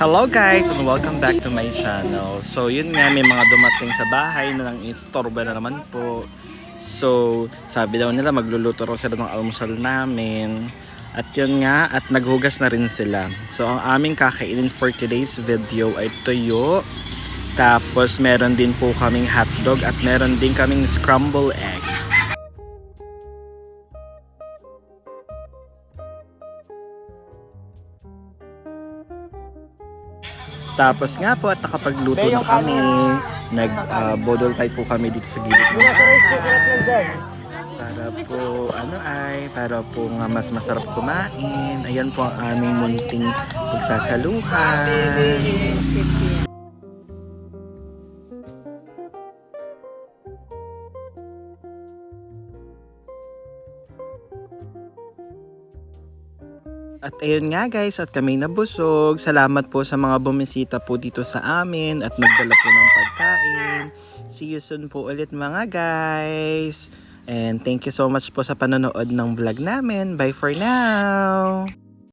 Hello guys and welcome back to my channel. So yun nga may mga dumating sa bahay na nang istorbo na naman po. So sabi daw nila magluluto raw sila ng almusal namin. At yun nga at naghugas na rin sila. So ang aming kakainin for today's video ay tuyo. Tapos meron din po kaming hotdog at meron din kaming scramble egg. Tapos nga po at nakapagluto na kami. Nag uh, bodol fight po kami dito sa gilid. Para po ano ay para po nga mas masarap kumain. Ayan po ang aming munting pagsasaluhan. At ayun nga guys, at kami nabusog. Salamat po sa mga bumisita po dito sa amin at nagdala po ng pagkain. See you soon po ulit mga guys. And thank you so much po sa panonood ng vlog namin. Bye for now!